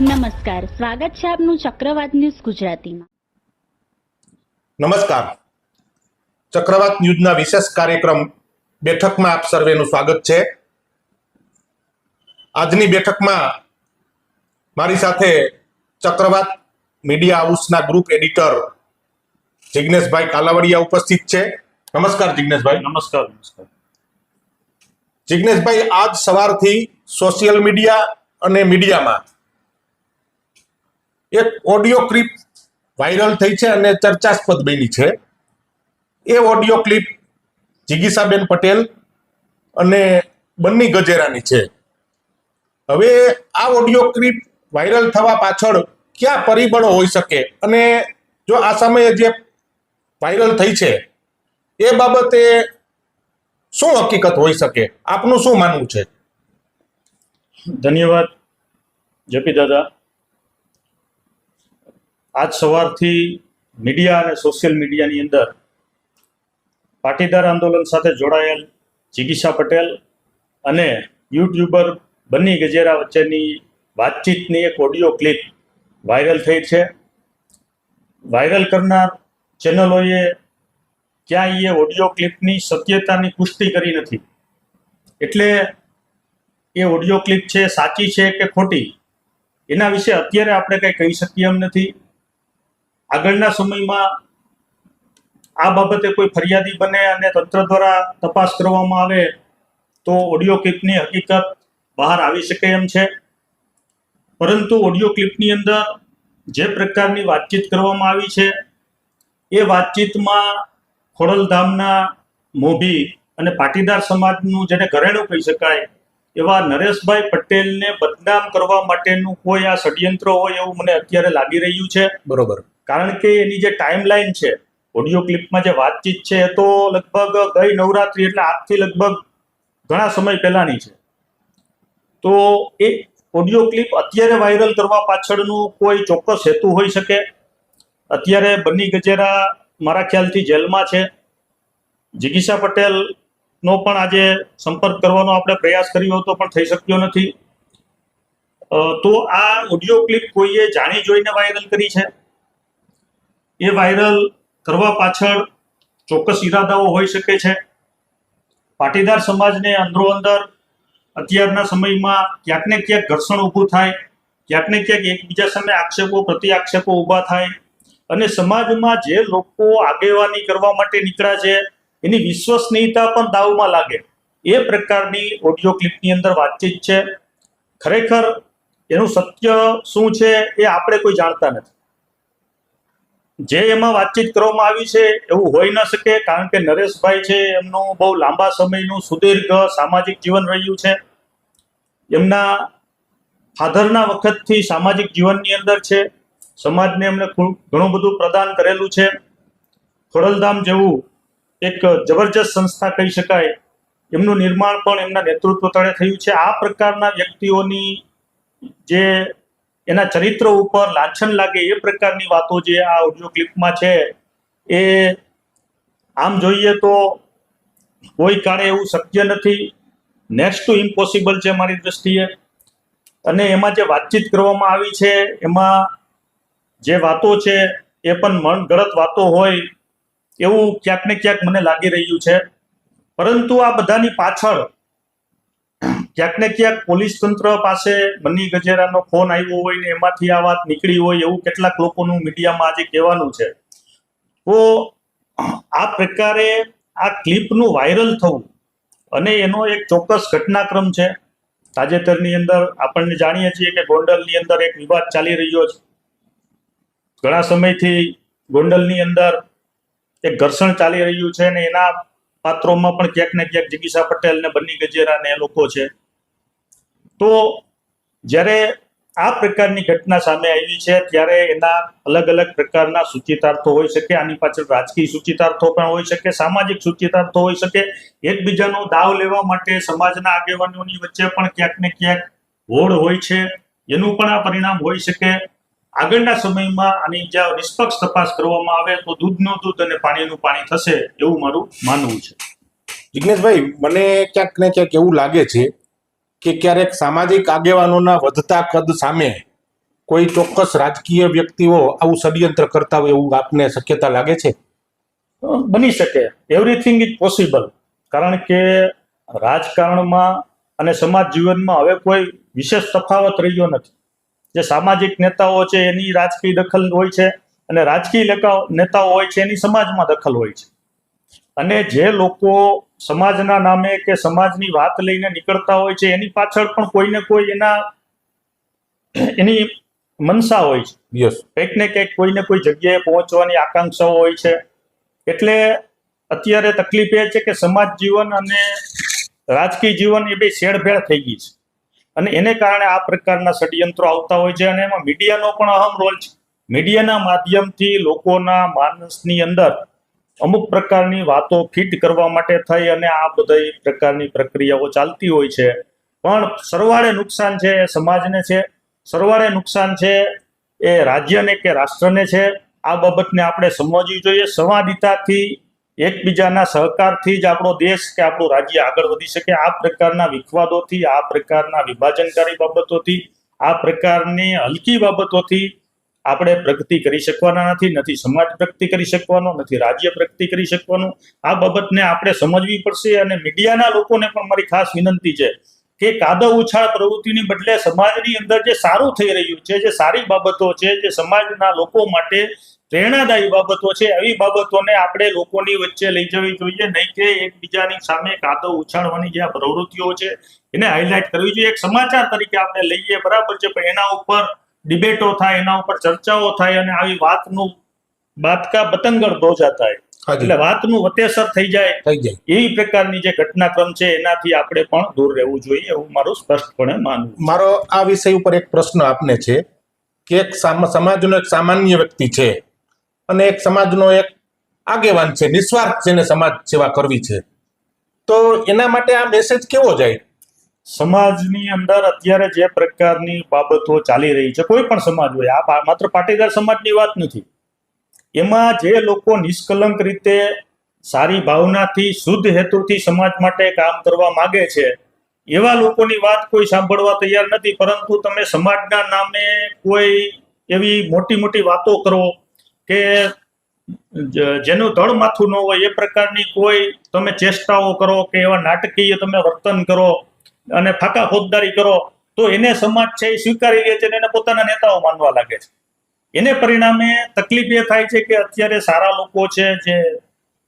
નમસ્કાર. સ્વાગત છે આપનું ચક્રવાત ન્યૂઝ ગુજરાતીમાં. નમસ્કાર. ચક્રવાત ન્યૂઝના વિશેષ કાર્યક્રમ બેઠકમાં આપ સર્વેનું સ્વાગત છે. આજની બેઠકમાં મારી સાથે ચક્રવાત મીડિયા હાઉસના ગ્રુપ એડિટર જિગ્નેશભાઈ કાલાવડિયા ઉપસ્થિત છે. નમસ્કાર જિગ્નેશભાઈ. નમસ્કાર નમસ્કાર. જિગ્નેશભાઈ આજ સવારથી સોશિયલ મીડિયા અને મીડિયામાં એક ઓડિયો ક્લિપ વાયરલ થઈ છે અને ચર્ચાસ્પદ બની છે. એ ઓડિયો ક્લિપ જિગીસાબેન પટેલ અને બન્ની ગજેરાની છે. હવે આ ઓડિયો ક્લિપ વાયરલ થવા પાછળ કયા પરિબળો હોઈ શકે? અને જો આ સમયે જે વાયરલ થઈ છે, એ બાબતે શું હકીકત હોઈ શકે? આપનું શું માનવું છે? ધન્યવાદ, જપી દાદા. આજ સવારથી મીડિયા અને સોશિયલ મીડિયાની અંદર પાટીદાર આંદોલન સાથે જોડાયેલ જિગીશા પટેલ અને યુટ્યુબર બન્ની ગજેરા વચ્ચેની વાતચીતની એક ઓડિયો ક્લિપ વાયરલ થઈ છે. વાયરલ કરનાર ચેનલોએ ક્યાંય એ ઓડિયો ક્લિપની સત્યતાની પુષ્ટિ કરી નથી. એટલે એ ઓડિયો ક્લિપ છે, સાચી છે કે ખોટી? એના વિશે અત્યારે આપણે કંઈ કહી શકીએ એમ નથી. આગળના સમયમાં આ બાબતે કોઈ ફરિયાદી બને અને તંત્ર દ્વારા તપાસ કરવામાં આવે તો ઓડિયો ક્લિપની હકીકત બહાર આવી શકે એમ છે. પરંતુ ઓડિયો ક્લિપની અંદર જે પ્રકારની વાતચીત કરવામાં આવી છે, એ વાતચીતમાં ખોડલધામના મોભી અને પાટીદાર સમાજનું જેને ઘરેણું કહી શકાય, એવા નરેશભાઈ પટેલને બદનામ કરવા માટેનું કોઈ આ ષડયંત્ર હોય એવું મને અત્યારે લાગી રહ્યું છે. બરોબર. કારણ કે એની જે ટાઈમલાઈન છે ઓડિયો ક્લિપમાં જે વાતચીત છે એ તો લગભગ ગઈ નવરાત્રી એટલે આજથી લગભગ ઘણા સમય પહેલાની છે. તો એ ઓડિયો ક્લિપ અત્યારે વાયરલ કરવા પાછળનું કોઈ ચોક્કસ હેતુ હોઈ શકે? અત્યારે બન્ની ગજેરા મારા ખ્યાલથી જેલમાં છે. જિગીશા પટેલનો પણ આજે સંપર્ક કરવાનો આપણે પ્રયાસ કર્યો હતો પણ થઈ શક્યો નથી. તો આ ઓડિયો ક્લિપ કોઈએ જાણી જોઈને વાયરલ કરી છે? એ વાયરલ કરવા પાછળ ચોક્કસ ઈરાદાઓ હોઈ શકે છે. પાટીદાર સમાજને અંદરો અંદર અત્યારના સમયમાં ક્યાંક ને ક્યાંક ઘર્ષણ ઊભું થાય, ક્યાંક ને ક્યાંક એકબીજા સામે આક્ષેપો પ્રતિ આક્ષેપો ઊભા થાય અને સમાજમાં જે લોકો આગેવાની કરવા માટે નીકળ્યા છે, એની વિશ્વસનીયતા પણ દાવમાં લાગે. એ પ્રકારની ઓડિયો ક્લિપની અંદર વાતચીત છે. ખરેખર એનું સત્ય શું છે એ આપણે કોઈ જાણતા નથી. જે એમાં વાતચીત કરવામાં આવી છે, એવું હોઈ ન શકે, કારણ કે નરેશભાઈ છે, એમનું બહુ લાંબા સમયનું સુદીર્ઘ સામાજિક જીવન રહ્યું છે. એમના ફાધરના વખતથી સામાજિક જીવનની અંદર છે. સમાજને એમને ઘણું બધું પ્રદાન કરેલું છે. ખોડલધામ જેવું એક જબરજસ્ત સંસ્થા કહી શકાય. એમનું નિર્માણ પણ એમના નેતૃત્વ તળે થયું છે. આ પ્રકારના વ્યક્તિઓની જે એના ચરિત્ર ઉપર લાંછન લાગે એ પ્રકારની વાતો જે આ ઓડિયો ક્લિપમાં છે, એ આમ જોઈએ તો કોઈ કાળે એવું શક્ય નથી. નેક્સ્ટ ટુ ઇમ્પોસિબલ છે મારી દ્રષ્ટિએ. અને એમાં જે વાતચીત કરવામાં આવી છે, એમાં જે વાતો છે, એ પણ મનગળત વાતો હોય એવું ક્યાંક ને ક્યાંક મને લાગી રહ્યું છે. પરંતુ આ બધાની પાછળ ક્યાંક ને ક્યાંક પોલીસ તંત્ર પાસે બન્ની ગજેરાનો ફોન આવ્યો હોય ને એમાંથી આ વાત નીકળી હોય એવું કેટલાક લોકોનું મીડિયામાં આજે કહેવાનું છે. તો આ પ્રકારે આ ક્લિપનું વાયરલ થવું અને એનો એક ચોક્કસ ઘટનાક્રમ છે. તાજેતરની અંદર આપણને જાણીએ છીએ કે ગોંડલની અંદર એક વિવાદ ચાલી રહ્યો છે. ઘણા સમયથી ગોંડલની અંદર એક ઘર્ષણ ચાલી રહ્યું છે અને એના પાત્રોમાં પણ ક્યાંક ને ક્યાંક જિગીશા પટેલ ને બન્ની ગજેરા ને એ લોકો છે. તો જ્યારે આ પ્રકારની ઘટના સામે આવી છે, ત્યારે એના અલગ અલગ પ્રકારના સૂચિતાર્થો હોઈ શકે, આની પાછળ રાજકીય સૂચિતાર્થો પણ હોઈ શકે, સામાજિક સૂચિતાર્થો હોઈ શકે. એકબીજાનો દાવ લેવા માટે સમાજના આગેવાનોની વચ્ચે પણ ક્યાંક ને ક્યાંક હોડ હોય છે. એનું પણ આ પરિણામ હોઈ શકે. આગળના સમયમાં આની જ્યાં નિષ્પક્ષ તપાસ કરવામાં આવે, તો દૂધનું દૂધ અને પાણીનું પાણી થશે એવું મારું માનવું છે. જિજ્ઞેશભાઈ મને ક્યાંક ને ક્યાંક એવું લાગે છે કે ક્યારેક સામાજિક આગેવાનોના વધતા કદ સામે કોઈ ચોક્કસ રાજકીય વ્યક્તિઓ આવું ષડયંત્ર કરતા હોય એવું આપને શક્યતા લાગે છે? બની શકે. એવરીથિંગ ઇઝ પોસિબલ કારણ કે રાજકારણમાં અને સમાજ જીવનમાં હવે કોઈ વિશેષ તફાવત રહ્યો નથી. જે સામાજિક નેતાઓ છે એની રાજકીય દખલ હોય છે અને રાજકીય નેતાઓ હોય છે એની સમાજમાં દખલ હોય છે. અને જે લોકો સમાજના નામે કે સમાજની વાત લઈને નીકળતા હોય છે એની પાછળ પણ કોઈને કોઈ એના એની મનસા હોય છે. યસ કંઈક ને કંઈક કોઈને કોઈ જગ્યાએ પહોંચવાની આકાંક્ષાઓ હોય છે. એટલે અત્યારે તકલીફ એ છે કે સમાજ જીવન અને રાજકીય જીવન એ બે શેડભેળ થઈ ગઈ છે. અને એને કારણે આ પ્રકારના ષડયંત્રો આવતા હોય છે અને એમાં મીડિયાનો પણ અહમ રોલ છે. મીડિયાના માધ્યમથી લોકોના માનસની અંદર અમુક પ્રકારની વાતો ફિટ કરવા માટે થઈ અને આ બધી પ્રકારની પ્રક્રિયાઓ ચાલતી હોય છે. પણ સરવાળે નુકસાન છે એ સમાજને છે. સરવાળે નુકસાન છે એ રાજ્યને કે રાષ્ટ્રને છે. આ બાબતને આપણે સમજવી જોઈએ. સંવાદિતાથી, એકબીજાના સહકારથી જ આપણો દેશ કે આપણું રાજ્ય આગળ વધી શકે. આ પ્રકારના વિખવાદોથી, આ પ્રકારના વિભાજનકારી બાબતોથી, આ પ્રકારની હલકી બાબતોથી આપણે પ્રગતિ કરી શકવાના નથી નથી સમાજ પ્રગતિ કરી શકવાનો, નથી રાજ્ય પ્રગતિ કરી શકવાનું. આ બાબતને આપણે સમજવી પડશે અને મીડિયાના લોકોને પણ મારી ખાસ વિનંતી છે કે કાદવ ઉછાળ પ્રવૃત્તિની બદલે સમાજની અંદર જે સારું થઈ રહ્યું છે, જે સારી બાબતો છે, જે સમાજના લોકો માટે પ્રેરણાદાયી બાબતો છે, એવી બાબતોને આપણે લોકોની વચ્ચે લઈ જવી જોઈએ. નહીં કે એકબીજાની સામે કાદવ ઉછાળવાની જે આ પ્રવૃત્તિઓ છે, એને હાઇલાઇટ કરવી જોઈએ. એક સમાચાર તરીકે આપણે લઈએ, બરાબર છે, પણ એના ઉપર ડિબેટો થાય એના ઉપર ચર્ચાઓ થાય અને આવી વાતનું બાતકા બતંગડ ધોજા થાય. એટલે વાતનું વતેસર થઈ જાય. થઈ જાય. એવી પ્રકારની જે ઘટનાક્રમ છે એનાથી આપણે પણ દૂર રહેવું જોઈએ એવું મારું સ્પષ્ટપણે માનવું મારો આ વિષય ઉપર એક પ્રશ્ન આપને છે કે એક સામ- સમાજનો એક સામાન્ય વ્યક્તિ છે અને એક સમાજનો એક આગેવાન છે નિસ્વાર્થ જેને સમાજ સેવા કરવી છે. તો એના માટે આ મેસેજ કેવો જાય? સમાજની અંદર અત્યારે જે પ્રકારની બાબતો ચાલી રહી છે, કોઈ પણ સમાજ હોય, આ માત્ર પાટીદાર સમાજની વાત નથી. એમાં જે લોકો નિષ્કલંક રીતે સારી ભાવનાથી, શુદ્ધ હેતુથી સમાજ માટે કામ કરવા માંગે છે, એવા લોકોની વાત કોઈ સાંભળવા તૈયાર નથી, પરંતુ તમે સમાજના નામે કોઈ એવી મોટી મોટી વાતો કરો કે જેનું ધડ માથું ન હોય, એ પ્રકારની કોઈ તમે ચેષ્ટાઓ કરો કે એવા નાટકીય તમે વર્તન કરો અને ફાકા ફોજદારી કરો, તો એને સમાજ છે એ સ્વીકારી લે છે એને પોતાના નેતાઓ માનવા લાગે છે. એને પરિણામે તકલીફ એ થાય છે કે અત્યારે સારા લોકો છે, જે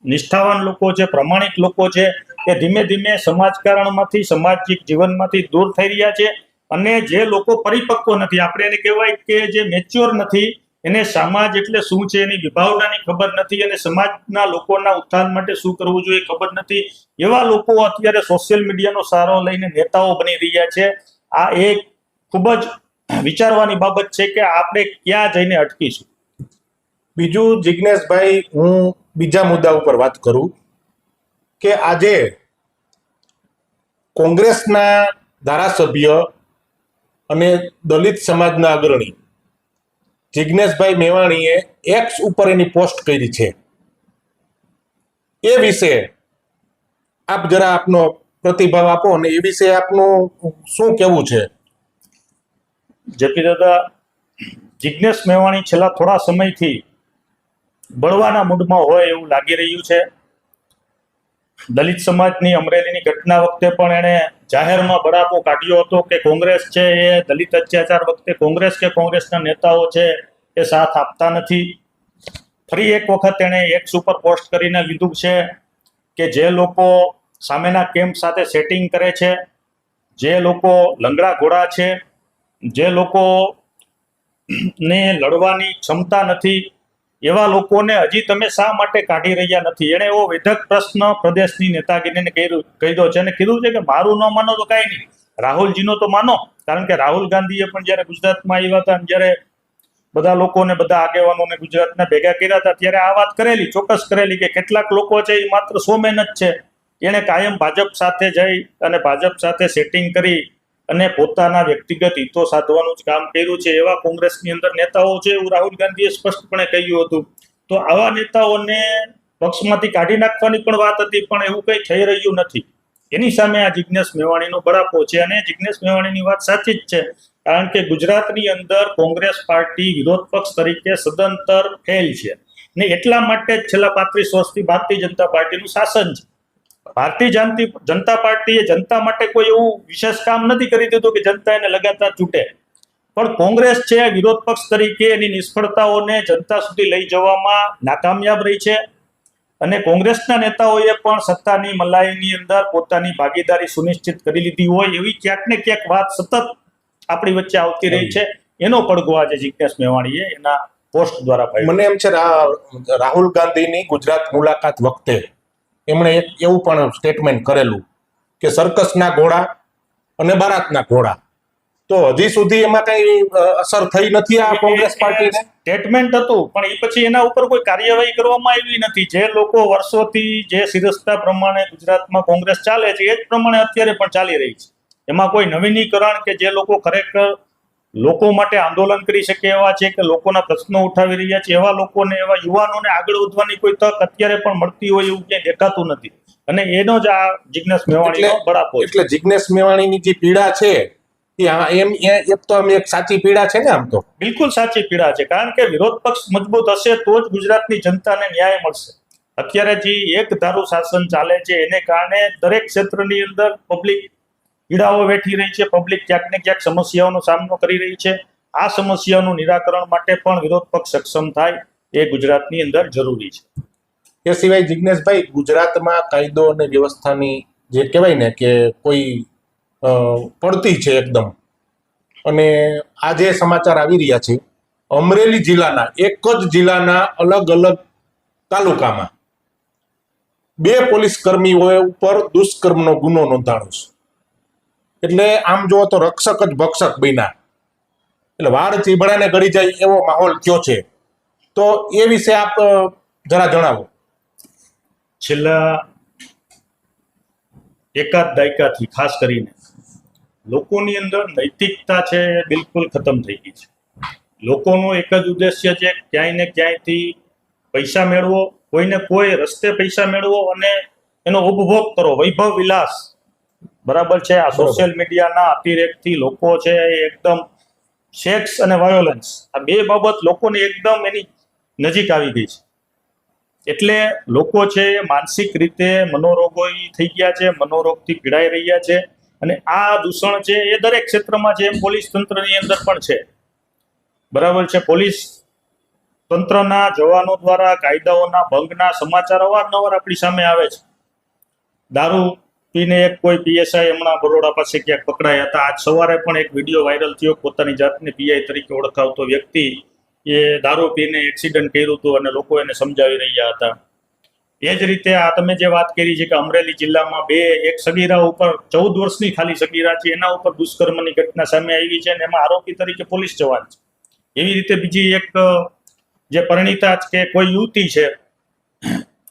નિષ્ઠાવાન લોકો છે, પ્રમાણિક લોકો છે, એ ધીમે ધીમે સમાજકારણમાંથી, સામાજિક જીવનમાંથી દૂર થઈ રહ્યા છે. અને જે લોકો પરિપક્વ નથી, આપણે એને કહેવાય કે જે મેચ્યોર નથી એને સમાજ એટલે શું છે એની વિભાવનાની ખબર નથી અને સમાજના લોકોના ઉત્થાન માટે શું કરવું જોઈએ ખબર નથી. એવા લોકો અત્યારે સોશિયલ મીડિયાનો સહારો લઈને નેતાઓ બની રહ્યા છે. આ એક ખૂબ જ વિચારવાની બાબત છે કે આપણે ક્યાં જઈને અટકીશું. બીજું જિજ્ઞેશભાઈ હું બીજા મુદ્દા ઉપર વાત કરું કે આજે કોંગ્રેસના ધારાસભ્ય અને દલિત સમાજના અગ્રણી જિજ્ઞેશભાઈ મેવાણીએ એક્સ ઉપર એની પોસ્ટ કરી છે. એ વિશે આપ જરા આપનો પ્રતિભાવ આપો અને એ વિશે આપનું શું કહેવું છે? જેપી દાદા જિજ્ઞેશ મેવાણી છેલ્લા થોડા સમયથી બળવાના મૂડમાં હોય એવું લાગી રહ્યું છે. દલિત સમાજની અમરેલીની ઘટના વખતે પણ એણે જાહેરમાં બળાપો કાઢ્યો હતો કે કોંગ્રેસ છે એ દલિત અત્યાચાર વખતે કોંગ્રેસ કે કોંગ્રેસના નેતાઓ છે એ સાથ આપતા નથી. ફરી એક વખત એણે એક્સ ઉપર પોસ્ટ કરીને લીધું છે કે જે લોકો સામેના કેમ્પ સાથે સેટિંગ કરે છે, જે લોકો લંગડા ઘોડા છે, જે લોકો ને લડવાની ક્ષમતા નથી એવા લોકોને હજી તમે શા માટે કાઢી રહ્યા નથી? એણે એવો વિધક પ્રશ્ન પ્રદેશની નેતાગીરીને કર્યું કહ્યો છે અને કીધું છે કે મારું ન માનો તો કાંઈ નહીં. રાહુલજીનો તો માનો, કારણ કે રાહુલ ગાંધીએ પણ જ્યારે ગુજરાતમાં આવ્યા હતા જ્યારે બધા લોકોને, બધા આગેવાનોને ગુજરાતને ભેગા કર્યા હતા, ત્યારે આ વાત કરેલી, ચોક્કસ કરેલી કે કેટલાક લોકો છે એ માત્ર સોમેન જ છે. એણે કાયમ ભાજપ સાથે જઈ અને ભાજપ સાથે સેટિંગ કરી અને પોતાના વ્યક્તિગત હિતો સાધવાનું જ કામ કર્યું છે એવા કોંગ્રેસની અંદર નેતાઓ છે એવું રાહુલ ગાંધીએ સ્પષ્ટપણે કહ્યું હતું. તો આવા નેતાઓને પક્ષમાંથી કાઢી નાખવાની પણ વાત હતી, પણ એવું કંઈ થઈ રહ્યું નથી. એની સામે આ જિજ્ઞેશ મેવાણીનો બળાપો છે અને જિજ્ઞેશ મેવાણીની વાત સાચી જ છે, કારણ કે ગુજરાતની અંદર કોંગ્રેસ પાર્ટી વિરોધ પક્ષ તરીકે સદંતર ફેલ છે. ને એટલા માટે જ છેલ્લા પાંત્રીસ વર્ષથી ભારતીય જનતા પાર્ટીનું શાસન છે. ભારતીય જનતી, જનતા પાર્ટીએ જનતા માટે કોઈ એવું વિશેષ કામ નથી કરી દીધું કે જનતા એને લગાતાર ચૂંટે. પણ કોંગ્રેસ છે, વિરોધ પક્ષ તરીકે એની નિષ્ફળતાઓને જનતા સુધી લઈ જવામાં નાકામયાબ રહી છે. અને કોંગ્રેસના નેતાઓએ પણ સત્તાની મલાઈની અંદર પોતાની ભાગીદારી સુનિશ્ચિત કરી લીધી હોય એવી ક્યાંક ને ક્યાંક વાત સતત આપણી વચ્ચે આવતી રહી છે. એનો પડઘો આજે જિજ્ઞેશ મેવાણીએ એના પોસ્ટ દ્વારા મને એમ છે રાહુલ ગાંધીની ગુજરાત મુલાકાત વખતે એમણે એવું પણ સ્ટેટમેન્ટ કરેલું કે સર્કસના ઘોડા અને બારાતના ઘોડા. તો હજી સુધી એમાં કઈ અસર થઈ નથી આ કોંગ્રેસ પાર્ટીને? સ્ટેટમેન્ટ હતું, પણ એ પછી એના ઉપર કોઈ કાર્યવાહી કરવામાં આવી નથી. જે લોકો વર્ષોથી જે શિરસ્તા પ્રમાણે ગુજરાતમાં કોંગ્રેસ ચાલે છે, એ જ પ્રમાણે અત્યારે પણ ચાલી રહી છે. એમાં કોઈ નવીનીકરણ કે જે લોકો ખરેખર લોકો માટે આંદોલન કરી શકે એવા છે કે લોકોના પ્રશ્નો ઉઠાવી રહ્યા છે એવા લોકોને એવા યુવાનોને આગળ વધવાની કોઈ તક અત્યારે પણ મળતી હોય એવું ક્યાંય દેખાતું નથી. અને એનો જ આ જિજ્ઞેસ મેવાણીનો એટલે- બળાપો એટલે જિજ્ઞેસ મેવાણીની જે પીડા છે એમ એ- એક તો આમ એક સાચી પીડા છે ને આમ તો? બિલકુલ સાચી પીડા છે કારણ કે વિરોધ પક્ષ મજબૂત હશે તો જ ગુજરાતની જનતાને ન્યાય મળશે. અત્યારે જે એક ધારું શાસન ચાલે છે એને કારણે દરેક ક્ષેત્રની અંદર પબ્લિક પીડાઓ વેઠી રહી છે પબ્લિક ક્યાંક ને ક્યાંક સમસ્યાઓનો સામનો કરી રહી છે. આ સમસ્યાઓનું નિરાકરણ માટે પણ વિરોધ પક્ષ સક્ષમ થાય એ ગુજરાતની અંદર જરૂરી છે. એ સિવાય જિજ્ઞેશભાઈ ગુજરાતમાં કાયદો અને વ્યવસ્થાની જે કહેવાય ને કે કોઈ પડતી છે એકદમ. અને આ જે સમાચાર આવી રહ્યા છે, અમરેલી જિલ્લાના, એક જ જિલ્લાના અલગ અલગ તાલુકામાં બે પોલીસ કર્મીઓ ઉપર દુષ્કર્મનો ગુનો નોંધાણો છે. એટલે આમ જુઓ તો રક્ષક જ ભક્ષક બન્યા. એટલે વાળ ચીબડાને ગળી જાય એવો માહોલ કયો છે. તો એ વિશે આપ જરા જણાવો. છેલ્લા એકાદ દાયકાથી ખાસ કરીને લોકોની અંદર નૈતિકતા છે બિલકુલ ખતમ થઈ ગઈ છે. લોકોનો એક જ ઉદ્દેશ્ય છે ક્યાંય ને ક્યાંયથી પૈસા મેળવો, કોઈને કોઈ રસ્તે પૈસા મેળવો અને એનો ઉપભોગ કરો, વૈભવ વિલાસ. બરાબર છે? આ સોશિયલ મીડિયાના અતિરેકથી લોકો છે એ એકદમ સેક્સ અને વાયોલન્સ આ બે બાબત લોકોને એકદમ એની નજીક આવી ગઈ છે. એટલે લોકો છે એ માનસિક રીતે મનોરોગોઈ થઈ ગયા છે મનોરોગથી પીડાઈ રહ્યા છે અને આ દૂષણ છે એ દરેક ક્ષેત્રમાં છે એમ પોલીસ તંત્રની અંદર પણ છે. બરાબર છે? પોલીસ તંત્રના જવાનો દ્વારા કાયદાઓના ભંગના સમાચાર અવારનવાર આપણી સામે આવે છે. દારૂ પીને એક કોઈ પીએસઆઈ હમણાં બરોડા પાસે ક્યાંક પકડાયા હતા. આજ સવારે પણ એક વીડિયો વાયરલ થયો પોતાની જાતને પીઆઈ તરીકે ઓળખાવતો વ્યક્તિ એ દારૂ પીને એક્સિડન્ટ કર્યું હતું અને લોકો એને સમજાવી રહ્યા હતા. એ જ રીતે આ તમે જે વાત કરી છે કે અમરેલી જિલ્લામાં બે, એક સગીરા ઉપર, ચૌદ વર્ષની ખાલી સગીરા છે, એના ઉપર દુષ્કર્મની ઘટના સામે આવી છે અને એમાં આરોપી તરીકે પોલીસ જવાન છે. એવી રીતે બીજી એક જે પરિણીતા કે કોઈ યુવતી છે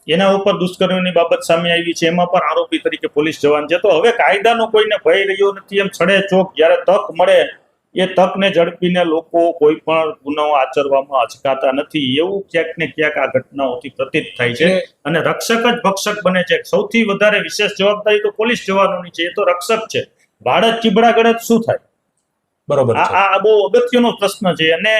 એના ઉપર દુષ્કર્મની બાબત સામે આવી છે. એમાં પણ આરોપી તરીકે પોલીસ જવાન છે. તો હવે કાયદાનો કોઈને ભય રહ્યો નથી. એમ છડે ચોક જ્યારે તક મળે એ તકને ઝડપીને લોકો કોઈ પણ ગુનાઓ આચરવામાં અચકાતા નથી. એવું ક્યાંક ને ક્યાંક આ ઘટનાઓથી પ્રતીત થાય છે. અને રક્ષક જ ભક્ષક બને છે. સૌથી વધારે વિશેષ જવાબદારી તો પોલીસ જવાનોની છે. એ તો રક્ષક છે. બાળક ચીબડા ગળે શું થાય? બરોબર આ બહુ અગત્યનો પ્રશ્ન છે. અને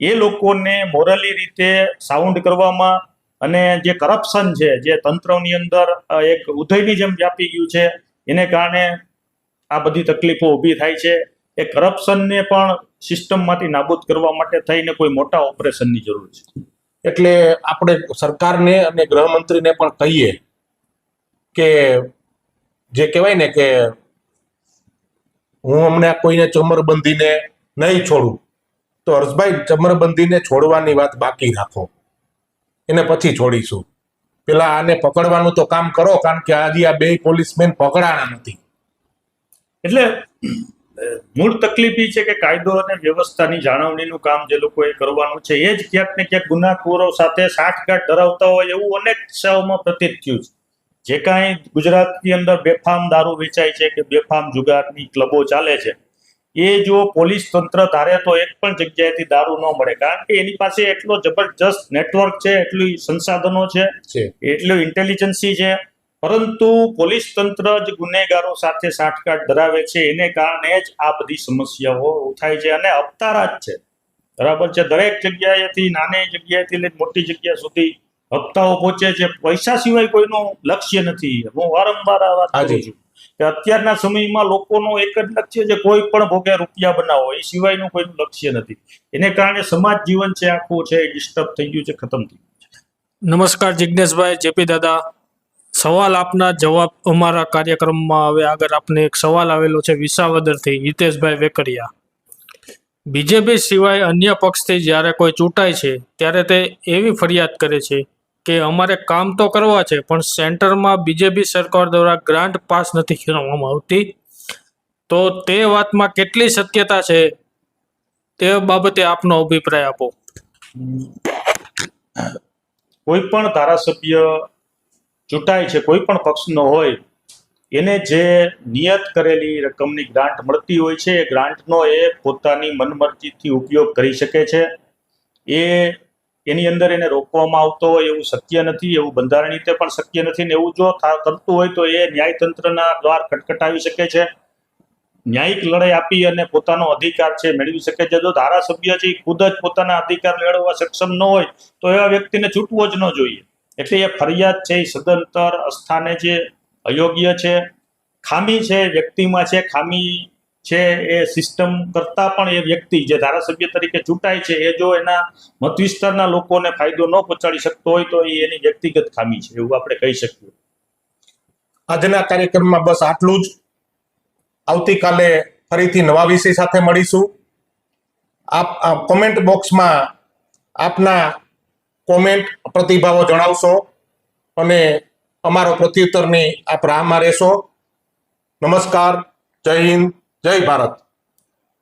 એ લોકોને મોરલી રીતે સાઉન્ડ કરવામાં અને જે કરપ્શન છે, જે તંત્રની અંદર એક ઉદયની જેમ વ્યાપી ગયું છે, એને કારણે આ બધી તકલીફો ઊભી થાય છે. એ કરપ્શનને પણ સિસ્ટમમાંથી નાબૂદ કરવા માટે થઈને કોઈ મોટા ઓપરેશનની જરૂર છે. એટલે આપણે સરકારને અને ગૃહમંત્રીને પણ કહીએ કે, જે કહેવાય ને કે, હું હમણાં કોઈને ચમરબંધીને નહીં છોડું, તો હર્ષભાઈ ચમરબંધીને છોડવાની વાત બાકી રાખો. એને પછી છોડીશું. પેલા આને પકડવાનું તો કામ કરો, કારણ કે આજે આ બે પોલીસમેન પકડાણા નથી. એટલે, મૂળ તકલીફ એ છે કે કાયદો અને વ્યવસ્થાની જાળવણીનું કામ જે લોકોએ કરવાનું છે, એ જ ક્યાંક ને ક્યાંક ગુનાખોરો સાથે સાઠગાંઠ ધરાવતા હોય એવું અનેક કિસ્સાઓમાં પ્રતીત થયું છે. જે કાંઈ ગુજરાતની અંદર બેફામ દારૂ વેચાય છે કે બેફામ જુગારની ક્લબો ચાલે છે એ જો પોલીસ તંત્ર ધારે તો એક પણ જગ્યાએથી દારૂ ન મળે. કારણ કે એની પાસે એટલો જબરજસ્ત નેટવર્ક છે એટલી સંસાધનો છે એટલું ઇન્ટેલિજન્સી છે. પરંતુ પોલીસ તંત્ર જ ગુનેગારો સાથે સાંઠગાંઠ ધરાવે છે. એને કારણે જ આ બધી સમસ્યાઓ થાય છે અને હપ્તારા જ છે. બરાબર છે? દરેક જગ્યાએથી નાની જગ્યાએથી લઈને મોટી જગ્યા સુધી હપ્તાઓ પહોંચે છે. પૈસા સિવાય કોઈનું લક્ષ્ય નથી. હું વારંવાર આ વાત કરું છું. કે અત્યારના સમયમાં લોકોનું એક જ લક્ષ્ય છે કોઈ પણ ભોગે રૂપિયા બનાવો. એ સિવાયનું કોઈનું લક્ષ્ય નથી. એને કારણે સમાજ જીવન છે, આખું છે ડિસ્ટર્બ થઈ ગયું છે, ખતમ થઈ ગયું નમસ્કાર જિજ્ઞેશભાઈ, જેપી દાદા. સવાલ આપના જવાબ અમારા કાર્યક્રમમાં હવે આગળ આપને એક સવાલ આવેલો છે, વિસાવદરથી હિતેશભાઈ વેકરિયા. બીજેપી સિવાય અન્ય પક્ષથી જ્યારે કોઈ ચૂંટાય છે, ત્યારે તે એવી ફરિયાદ કરે છે કે અમારે કામ તો કરવા છે, પણ સેન્ટરમાં બીજેપી સરકાર દ્વારા ગ્રાન્ટ પાસ નથી કરવામાં આવતી. તો તે વાતમાં કેટલી શક્યતા છે તે બાબતે આપનો અભિપ્રાય આપો. કોઈ પણ ધારાસભ્ય ચૂંટાય છે, કોઈ પણ પક્ષનો હોય, એને જે નિયત કરેલી રકમની ગ્રાન્ટ મળતી હોય છે, એ ગ્રાન્ટનો એ પોતાની મનમરજીથી ઉપયોગ કરી શકે છે. એ એની અંદર એને રોકવામાં આવતો હોય એવું શક્ય નથી, એવું બંધારણીય રીતે પણ શક્ય નથી ને એવું જો કરતું હોય તો એ ન્યાયતંત્રના દ્વાર ખટખટાવી શકે છે. ન્યાયિક લડાઈ આપી અને પોતાનો અધિકાર છે મેળવી શકે છે. જો ધારાસભ્ય છે ખુદ જ પોતાના અધિકાર મેળવવા સક્ષમ ન હોય તો એવા વ્યક્તિને છૂટવો જ ન જોઈએ. એટલે એ ફરિયાદ છે એ સદંતર અસ્થાને જે અયોગ્ય છે, ખામી છે, વ્યક્તિમાં છે, ખામી છે એ સિસ્ટમ કરતાં પણ એ વ્યક્તિ જે ધારાસભ્ય તરીકે ચૂંટાય છે, એ જો એના મત વિસ્તારના લોકોને ફાયદો ન પહોંચાડી શકતો હોય તો એ એની વ્યક્તિગત ખામી છે, એવું આપણે કહી શકીએ. આજના કાર્યક્રમમાં બસ આટલું જ. આવતીકાલે ફરીથી નવા વિષય સાથે મળીશું. આપ કોમેન્ટ બોક્સમાં આપના કોમેન્ટ પ્રતિભાવો જણાવશો અને અમારો પ્રત્યુત્તરની આપ રાહમાં રહેશો. નમસ્કાર, જય હિન્દ. જય ભારત.